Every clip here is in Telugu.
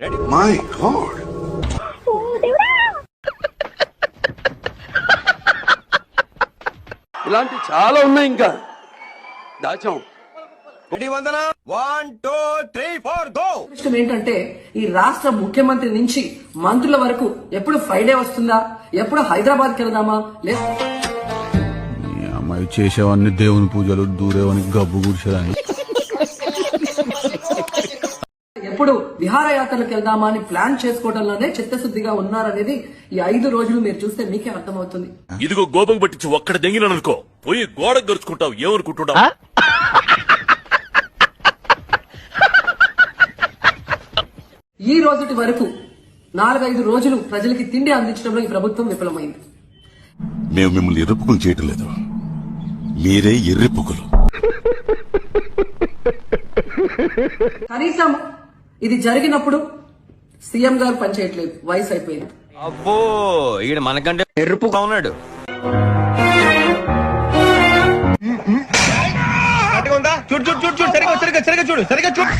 My God. ఇలాంటి చాలా ఉన్నాయి ఇంకా. దాచాం. విషయం ఏంటంటే ఈ రాష్ట్ర ముఖ్యమంత్రి నుంచి మంత్రుల వరకు ఎప్పుడు ఫ్రైడే వస్తుందా? ఎప్పుడు హైదరాబాద్కి వెళ్దామా లేదా అమ్మాయి చేసేవన్నీ దేవుని పూజలు దూరేవని గబ్బు గుడిసేదని ఎప్పుడు విహారయాత్రలకు వెళ్దామా అని ప్లాన్ చేసుకోవడంలోనే చిత్తశుద్ధిగా ఉన్నారనేది ఈ ఐదు రోజులు మీరు చూస్తే మీకే అర్థమవుతుంది. ఇదిగో గోపం పట్టించి ఒక్కడ దెంగిననుకో పోయి గోడ గరుచుకుంటావు ఏమనుకుంటున్నావు? ఈ రోజుటి వరకు నాలుగైదు రోజులు ప్రజలకి తిండి అందించడంలో ఈ ప్రభుత్వం విఫలమైంది. మేము మిమ్మల్ని ఎర్రిపుకులు చేయటం లేదు మీరే ఎర్రిపుకులు. కనీసం ఇది జరిగినప్పుడు సీఎం గారు పనిచేయట్లేదు వయసు అయిపోయింది. అబ్బో ఈడు మనకంటే ఎరుపుగా ఉన్నాడు. చూడు చూడు చూడు చూడు సరిగా సరిగా సరిగా చూడు సరిగా చూడు.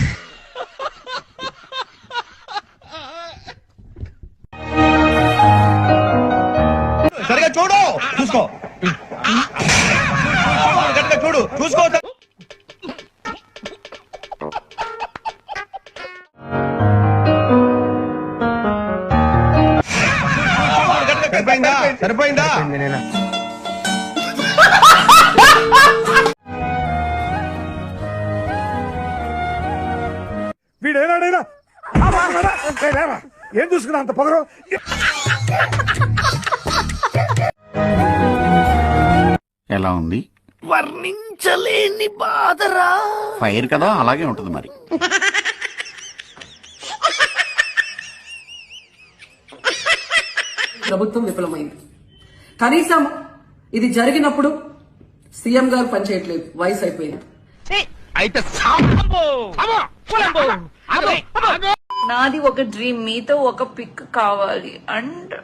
సరిగా చూడు. చూసుకో. చూడు చూసుకో సరిపోయిందా? సరిపోయిందా? వీడేనాడైనా? ఏం చూసుకున్నా అంత పొగరు? ఎలా ఉంది? వర్ణించలేని బాధరా. ఫైర్ కదా అలాగే ఉంటుంది మరి. ప్రభుత్వం విఫలమైంది. కనీసం ఇది జరిగినప్పుడు సీఎం గారు పనిచేయట్లేదు. వయసు అయిపోయింది. నాది ఒక డ్రీమ్ మీతో ఒక పిక్ కావాలి. అండ్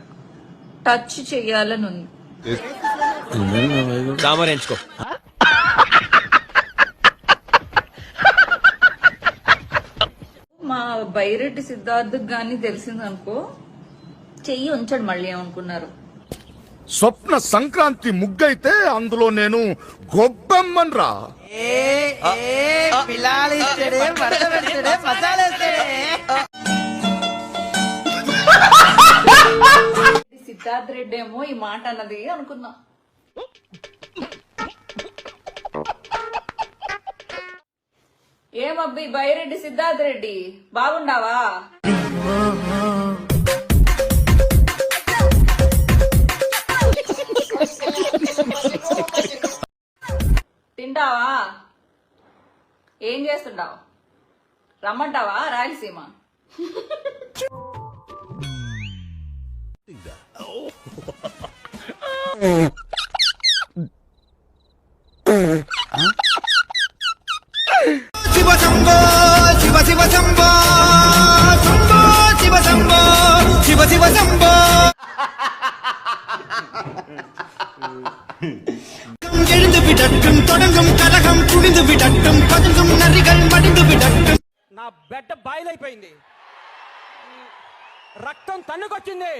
టచ్ చేయాలని ఉంది మా బైరెడ్డి సిద్ధార్థ్ గాని తెలిసిందనుకో చెయ్యి ఉంచాడు మళ్ళీ ఏమనుకున్నారు? స్వప్న సంక్రాంతి ముగ్గైతే అందులో నేను గొబ్బెమ్మన్ రా సిద్ధార్థ్ రెడ్డి ఏమో ఈ మాట అన్నది అనుకున్నా. ఏమబ్బి బైరెడ్డి సిద్ధార్థ్ రెడ్డి బాగుండావా? తింటావా? ఏం చేస్తుంటావు? రమ్మంటావా? రాయలసీమ? శివ శంభో శివ శివ శంభో శంభో శివ శంభో శివ శివ శంభో. விடட்டும் தொடங்கும் கலகம் துணிந்து விடட்டும் பதுங்கும் நரிகள் மடிந்து விடட்டும் నా బెడ్డ బాయిలైపోయింది రక్తం తన్నుకొచ్చింది